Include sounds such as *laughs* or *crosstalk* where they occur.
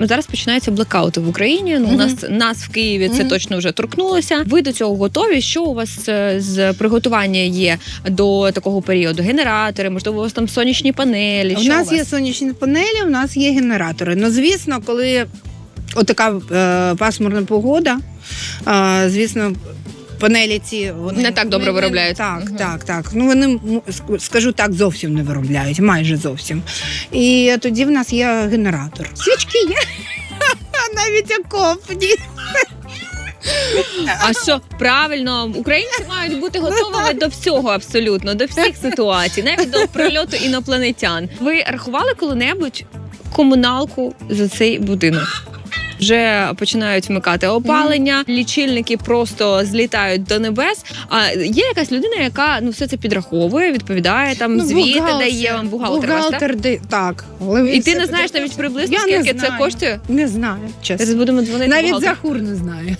Ну, зараз починаються блекаути в Україні. Ну, у Мгм. нас нас в Києві це Мгм. точно вже торкнулося. Ви до цього готові? Що у вас е, з приготування є до такого періоду? Генератори, можливо, у вас там сонячні панелі. У нас у вас? є сонячні панелі, у нас є генератори. Ну, звісно, коли отака е, пасмурна погода, е, звісно. Панелі ці вони Не так добре вони- виробляють. Так, Мгм. так, так. Ну вони скажу так, зовсім не виробляють, майже зовсім. І тоді в нас є генератор. Свічки є. *laughs* Навіть окопні. А що правильно, українці мають бути готовими до всього абсолютно, до всіх ситуацій, навіть до прильоту інопланетян. Ви рахували коли-небудь комуналку за цей будинок? Вже починають вмикати опалення, лічильники просто злітають до небес. А є якась людина, яка ну все це підраховує, відповідає там звіти, дає вам бухгалтер. Ну, Бухгалтер де- так. Але І ти не знаєш навіть приблизно, Я не скільки це знаю. коштує? Не знаю, чесно. Зараз будемо дзвонити. Навіть за Захур не знає.